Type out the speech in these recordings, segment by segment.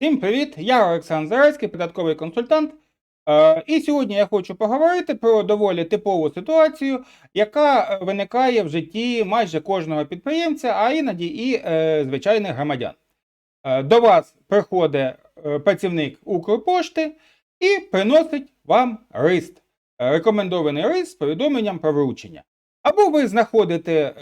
Всім привіт! Я Олександр Зарецький, податковий консультант. Е, І сьогодні я хочу поговорити про доволі типову ситуацію, яка е, виникає в житті майже кожного підприємця, а іноді і е, звичайних громадян. До вас приходить працівник Укрпошти і приносить вам рист, рекомендований рист з повідомленням про вручення. Або ви знаходите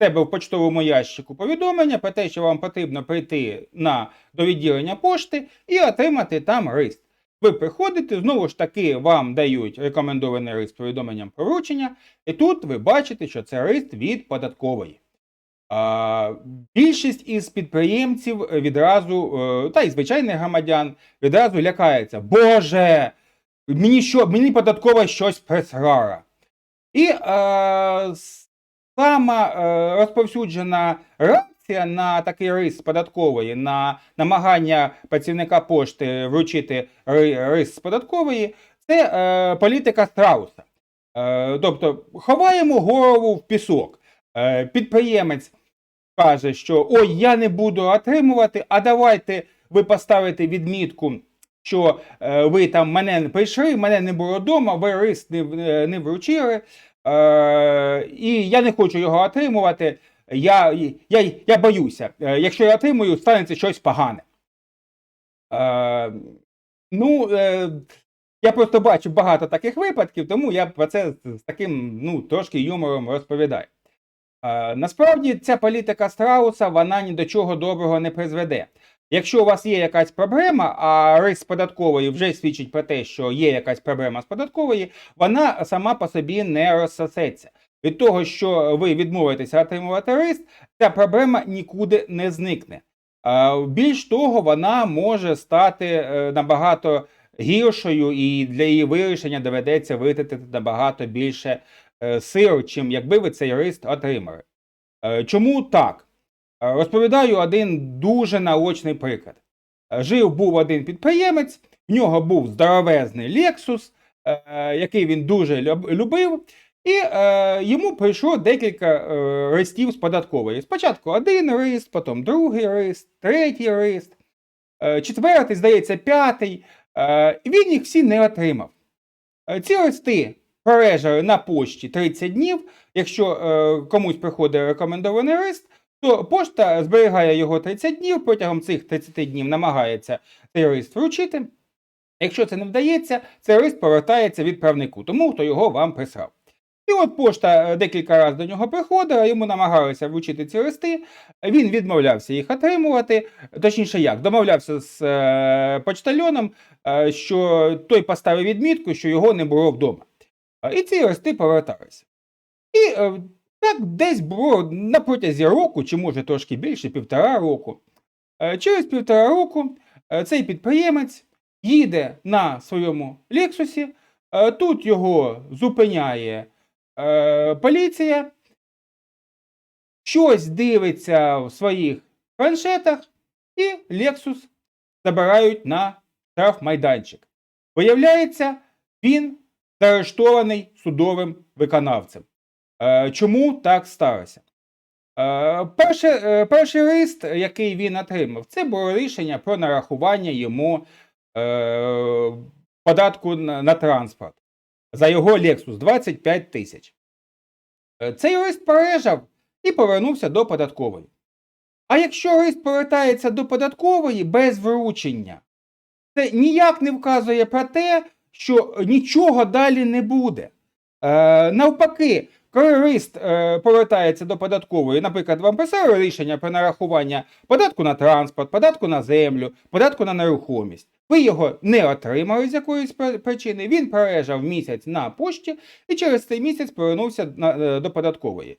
тебе в почтовому ящику повідомлення про те, що вам потрібно прийти на до відділення пошти і отримати там рист. Ви приходите, знову ж таки, вам дають рекомендований рист повідомленням про вручення, і тут ви бачите, що це рист від податкової. А, більшість із підприємців відразу, е, та й звичайних громадян, відразу лякається. Боже, мені що, мені податкова щось присрара. І е, сама е, розповсюджена реакція на такий рис податкової, на намагання працівника пошти вручити рис податкової, це е, політика страуса. Е, тобто ховаємо голову в пісок. Е, підприємець каже, що ой, я не буду отримувати, а давайте ви поставите відмітку. Що е, ви там мене не прийшли, мене не було вдома, ви рис не, е, не вручили, Е, і я не хочу його отримувати. Я, я, я боюся, Е, якщо я отримую, станеться щось погане. Е, ну, е, я просто бачу багато таких випадків, тому я про це з таким ну, трошки юмором розповідаю. Е, насправді, ця політика страуса вона ні до чого доброго не призведе. Якщо у вас є якась проблема, а рис податкової вже свідчить про те, що є якась проблема з податкової, вона сама по собі не розсосеться. Від того, що ви відмовитеся отримувати рис, ця проблема нікуди не зникне. Більш того, вона може стати е, набагато гіршою, і для її вирішення доведеться витратити набагато більше е, сил, чим якби ви цей рис отримали. Е, Чому так? Е, Розповідаю один дуже наочний приклад. Е, Жив був один підприємець, в нього був здоровезний Lexus, е, який він дуже любив, і йому прийшло декілька листів з податкової. Спочатку один лист, потім другий лист, третій лист, е, четвертий, здається, п'ятий. Він їх всі не отримав. Ці листи пролежали на пошті 30 днів. Якщо комусь приходить рекомендований лист, то пошта зберігає його 30 днів, протягом цих 30 днів намагається цей лист вручити. Якщо це не вдається, цей лист повертається відправнику, тому хто його вам прислав. І от пошта е, декілька разів до нього приходила, йому намагалися вручити ці листи, він відмовлявся їх отримувати, точніше як, домовлявся з е, почтальоном, е, що той поставив відмітку, що його не було вдома. І ці листи поверталися. І е, так десь було на протязі року, чи може трошки більше, півтора року. Е, Через півтора року е, цей підприємець їде на своєму Лексусі, е, тут його зупиняє поліція, щось дивиться в своїх планшетах, і Лексус забирають на штрафмайданчик. Виявляється, він заарештований судовим виконавцем. Е, Чому так сталося? Е, Перший, е, перший лист, який він отримав, це було рішення про нарахування йому податку на, на транспорт за його Lexus 25 тисяч. Цей лист пролежав і повернувся до податкової. А якщо лист повертається до податкової без вручення, це ніяк не вказує про те, що нічого далі не буде. Е, навпаки, коли лист е, повертається до податкової, наприклад, вам писали рішення про нарахування податку на транспорт, податку на землю, податку на нерухомість. Ви його не отримали з якоїсь причини, він пролежав місяць на пошті і через цей місяць повернувся на, е, до податкової.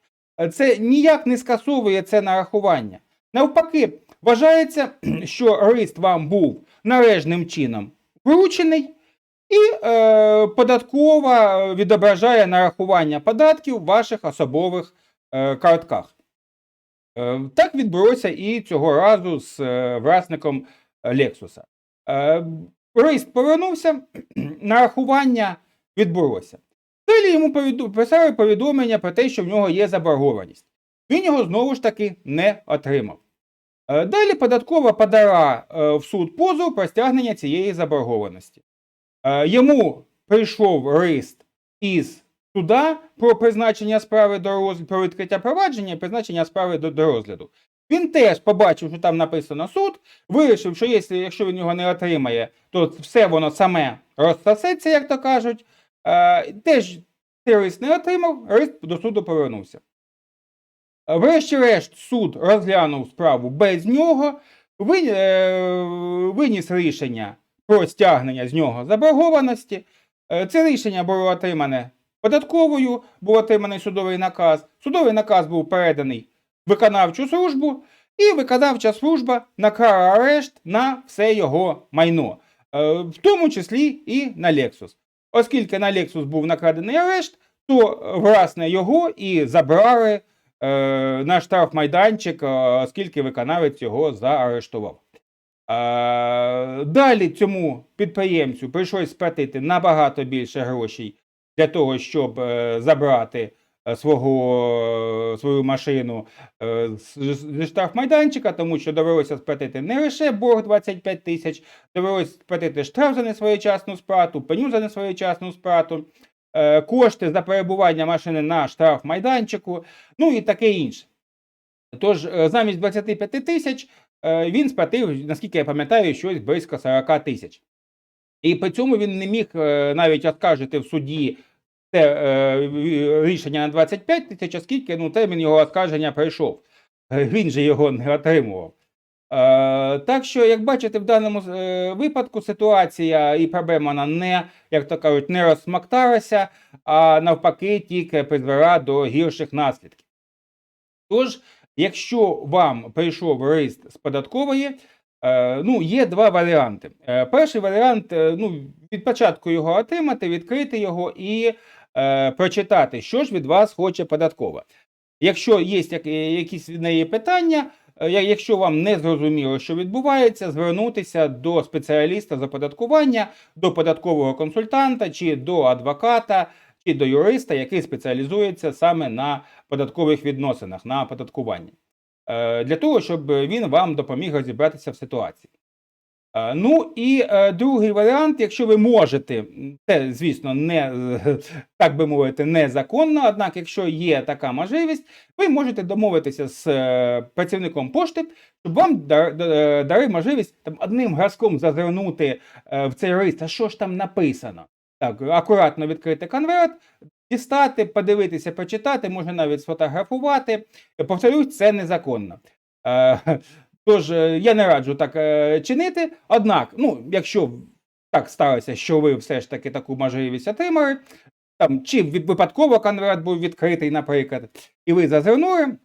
Це ніяк не скасовує це нарахування. Навпаки, вважається, що лист вам був належним чином вручений, і е, податкова відображає нарахування податків в ваших особових е, картках. Е, так відбулося і цього разу з е, власником Лексуса. Е, лист повернувся, нарахування відбулося. Далі йому повіду- писали повідомлення про те, що в нього є заборгованість. Він його знову ж таки не отримав. Е, Далі податкова подала е, в суд позов про стягнення цієї заборгованості. Е, Йому прийшов лист із суда про призначення справи до розгляду, про відкриття провадження і призначення справи до, до розгляду. Він теж побачив, що там написано суд, вирішив, що якщо, він його не отримає, то все воно саме розсосеться, як то кажуть. Е, теж цей лист не отримав, лист до суду повернувся. Е, Врешті-решт суд розглянув справу без нього, виніс рішення про стягнення з нього заборгованості. Е, Це рішення було отримане податковою, був отриманий судовий наказ. Судовий наказ був переданий виконавчу службу, і виконавча служба наклала арешт на все його майно, е, в тому числі і на Lexus. Оскільки на Lexus був накладений арешт, то е, власне його і забрали е, на штрафмайданчик, оскільки виконавець його заарештував. Е, Далі цьому підприємцю прийшлось сплатити набагато більше грошей для того, щоб е, забрати е, свого, свою машину е, з- штрафмайданчика, тому що довелося сплатити не лише борг 25 тисяч, довелося сплатити штраф за несвоєчасну сплату, пеню за несвоєчасну сплату, е, кошти за перебування машини на штрафмайданчику, ну і таке інше. Тож е, замість 25 тисяч е, він сплатив, наскільки я пам'ятаю, щось близько 40 тисяч. І при цьому він не міг е, навіть оскаржити в суді це е, рішення на 25 тисяч, оскільки ну, термін його оскарження пройшов. Е, Він же його не отримував. Е, так що, як бачите, в даному е, випадку ситуація і проблема вона не, як то кажуть, не розсмакталася, а навпаки, тільки призвела до гірших наслідків. Тож, якщо вам прийшов лист з податкової, е, ну, є два варіанти. Е, перший варіант е, ну, від початку його отримати, відкрити його і прочитати, що ж від вас хоче податкова. Якщо є якісь від неї питання, якщо вам не зрозуміло, що відбувається, звернутися до спеціаліста з оподаткування, до податкового консультанта чи до адвоката, чи до юриста, який спеціалізується саме на податкових відносинах, на оподаткуванні. Е, Для того, щоб він вам допоміг розібратися в ситуації. Е, Ну і е, другий варіант, якщо ви можете, це, звісно, не так би мовити, незаконно, однак, якщо є така можливість, ви можете домовитися з працівником пошти, щоб вам дар- д- дали можливість там одним гразком зазирнути в цей лист, а що ж там написано. Так, акуратно відкрити конверт, дістати, подивитися, почитати, може навіть сфотографувати. Повторюсь, це незаконно. Е, Тож е, я не раджу так е, чинити. Однак, ну, якщо так сталося, що ви все ж таки таку можливість отримали, там, чи ви- випадково конверт був відкритий, наприклад, і ви зазирнули,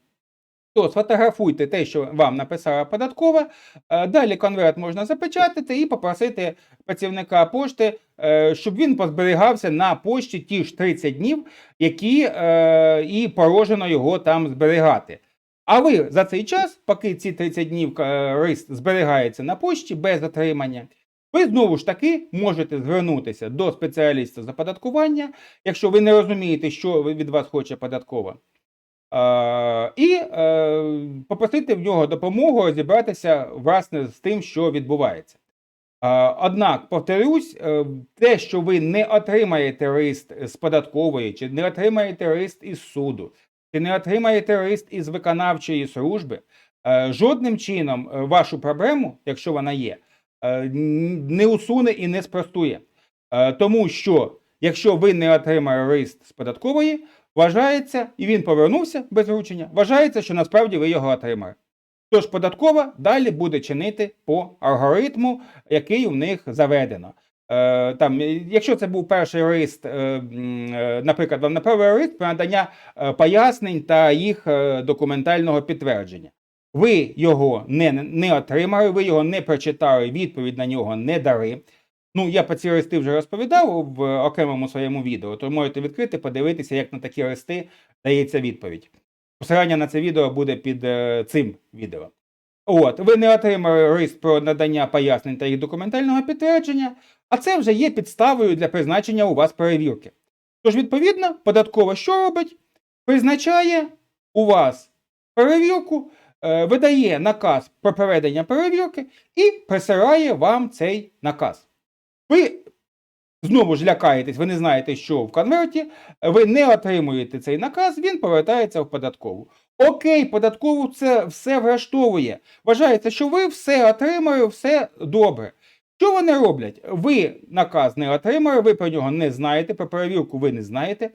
то сфотографуйте те, що вам написала податкова. е, Далі конверт можна запечатати і попросити працівника пошти, е, щоб він позберігався на пошті ті ж 30 днів, які е, і положено його там зберігати. А ви за цей час, поки ці 30 днів лист зберігається на пошті без отримання, ви знову ж таки можете звернутися до спеціаліста з оподаткування, якщо ви не розумієте, що від вас хоче податкова, і е, попросити в нього допомогу розібратися власне з тим, що відбувається. Однак, повторюсь, е, те, що ви не отримаєте лист з податкової, чи не отримаєте лист із суду, чи не отримаєте лист із виконавчої служби, е, жодним чином вашу проблему, якщо вона є, не усуне і не спростує. Тому що, якщо ви не отримали лист з податкової, вважається, і він повернувся без вручення, вважається, що насправді ви його отримали. Тож податкова далі буде чинити по алгоритму, який у них заведено. Е, там, якщо це був перший лист, е, е, наприклад, вам направили лист про надання е, пояснень та їх е, документального підтвердження. Ви його не, не отримали, ви його не прочитали, відповідь на нього не дали. Ну, я про ці листи вже розповідав в окремому своєму відео, то можете відкрити, подивитися, як на такі листи дається відповідь. Посилання на це відео буде під е, цим відео. От, ви не отримали лист про надання пояснень та їх документального підтвердження, а це вже є підставою для призначення у вас перевірки. Тож, відповідно, податкова що робить? Призначає у вас перевірку, е, видає наказ про проведення перевірки і присирає вам цей наказ. Ви знову ж лякаєтесь, ви не знаєте, що в конверті, ви не отримуєте цей наказ, він повертається в податкову. Окей, податкову це все влаштовує. Вважається, що ви все отримали, все добре. Що вони роблять? Ви наказ не отримали, ви про нього не знаєте, про перевірку ви не знаєте,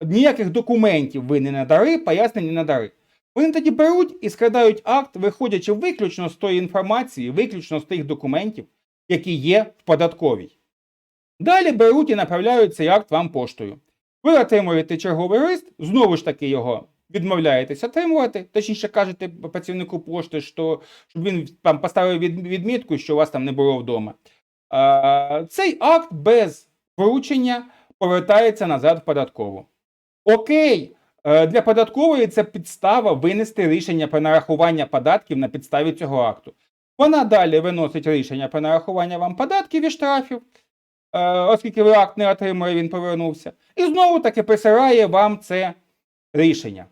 ніяких документів ви не надали, пояснень не надали. Вони тоді беруть і складають акт, виходячи виключно з тої інформації, виключно з тих документів, які є в податковій. Далі беруть і направляють цей акт вам поштою. Ви отримуєте черговий лист, знову ж таки його відмовляєтесь отримувати, точніше кажете працівнику пошти, що, щоб він там поставив відмітку, що у вас там не було вдома. А, цей акт без вручення повертається назад в податкову. Окей, е, для податкової це підстава винести рішення про нарахування податків на підставі цього акту. Вона далі виносить рішення про нарахування вам податків і штрафів, е, оскільки ви акт не отримали, він повернувся. І знову таки присирає вам це рішення.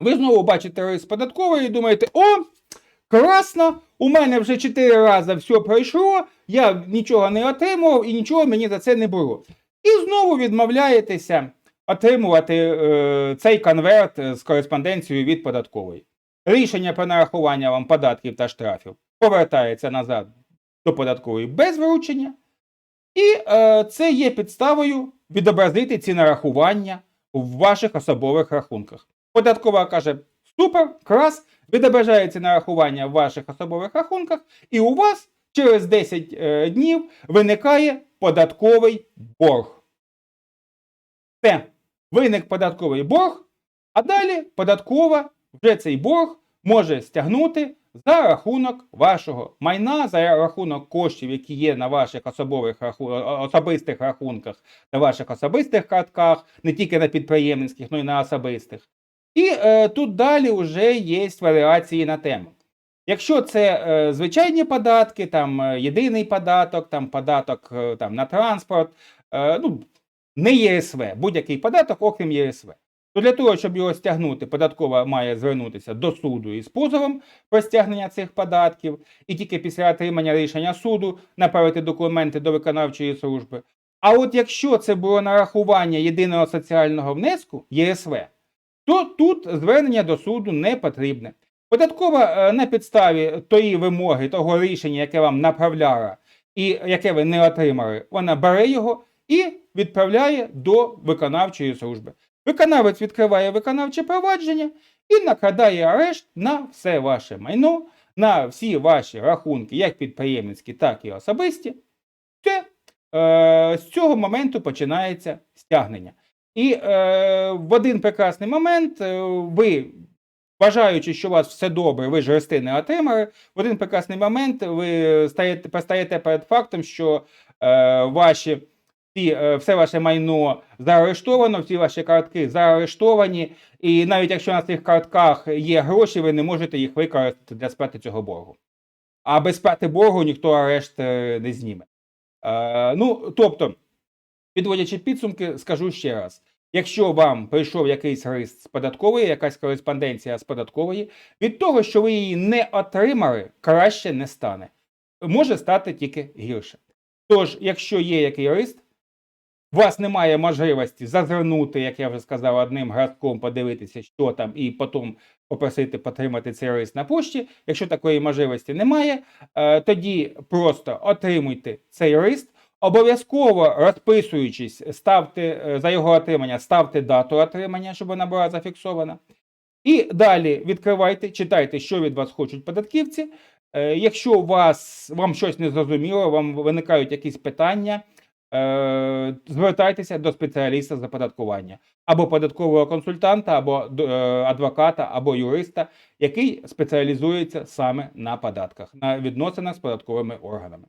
Ви знову бачите рис податкової і думаєте, о, класно, у мене вже 4 рази все пройшло, я нічого не отримував і нічого мені за це не було. І знову відмовляєтеся отримувати е, цей конверт з кореспонденцією від податкової. Рішення про нарахування вам податків та штрафів повертається назад до податкової без вручення. І е, це є підставою відобразити ці нарахування в ваших особових рахунках. Податкова каже: супер, крас, відображається нарахування в ваших особових рахунках, і у вас через 10 е, днів виникає податковий борг. Все, виник податковий борг, а далі податкова вже цей борг може стягнути за рахунок вашого майна, за рахунок коштів, які є на ваших особових раху... особистих рахунках, на ваших особистих картках, не тільки на підприємницьких, але й на особистих. І е, тут далі вже є варіації на тему. Якщо це е, звичайні податки, там е, єдиний податок, там податок е, там, на транспорт, е, ну, не ЄСВ, будь-який податок, окрім ЄСВ. То для того, щоб його стягнути, податкова має звернутися до суду із позовом про стягнення цих податків, і тільки після отримання рішення суду направити документи до виконавчої служби. А от якщо це було нарахування єдиного соціального внеску ЄСВ, то тут звернення до суду не потрібне. Податкова е, на підставі тої вимоги, того рішення, яке вам направляла, і яке ви не отримали, вона бере його і відправляє до виконавчої служби. Виконавець відкриває виконавче провадження і накладає арешт на все ваше майно, на всі ваші рахунки, як підприємницькі, так і особисті. Все, е, з цього моменту починається стягнення. І е, в один прекрасний момент е, ви, вважаючи, що у вас все добре, ви ж рести не отримали, в один прекрасний момент ви стаєте, постаєте перед фактом, що е, ваші, всі, е, все ваше майно заарештовано, всі ваші картки заарештовані, і навіть якщо на цих картках є гроші, ви не можете їх використати для сплати цього боргу. А без сплати боргу ніхто арешт е, не зніме. Е, ну, тобто, Підводячи підсумки, скажу ще раз: якщо вам прийшов якийсь лист з податкової, якась кореспонденція з податкової, від того, що ви її не отримали, краще не стане. Може стати тільки гірше. Тож, якщо є який лист, у вас немає можливості зазирнути, як я вже сказав, одним градком подивитися, що там, і потім попросити потримати цей лист на пошті. Якщо такої можливості немає, е, тоді просто отримуйте цей лист. Обов'язково розписуючись, ставте е, за його отримання, ставте дату отримання, щоб вона була зафіксована. І далі відкривайте, читайте, що від вас хочуть податківці. Е, Якщо у вас вам щось не зрозуміло, вам виникають якісь питання, е, звертайтеся до спеціаліста з оподаткування або податкового консультанта, або е, адвоката, або юриста, який спеціалізується саме на податках, на відносинах з податковими органами.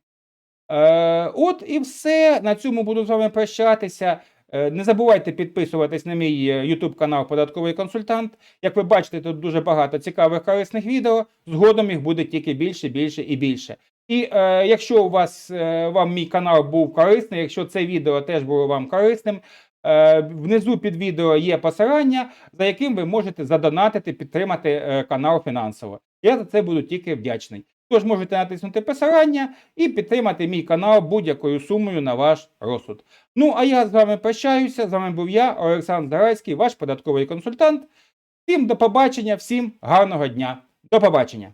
Е, от і все. На цьому буду з вами прощатися. Не забувайте підписуватись на мій YouTube канал Податковий консультант. Як ви бачите, тут дуже багато цікавих корисних відео. Згодом їх буде тільки більше, більше і більше. І е, якщо у вас е, вам мій канал був корисний, якщо це відео теж було вам корисним, е, внизу під відео є посилання, за яким ви можете задонатити, підтримати е, канал фінансово. Я за це буду тільки вдячний. Тож можете натиснути посилання і підтримати мій канал будь-якою сумою на ваш розсуд. Ну а я з вами прощаюся. З вами був я, Олександр Зарайський, ваш податковий консультант. Всім до побачення, всім гарного дня. До побачення.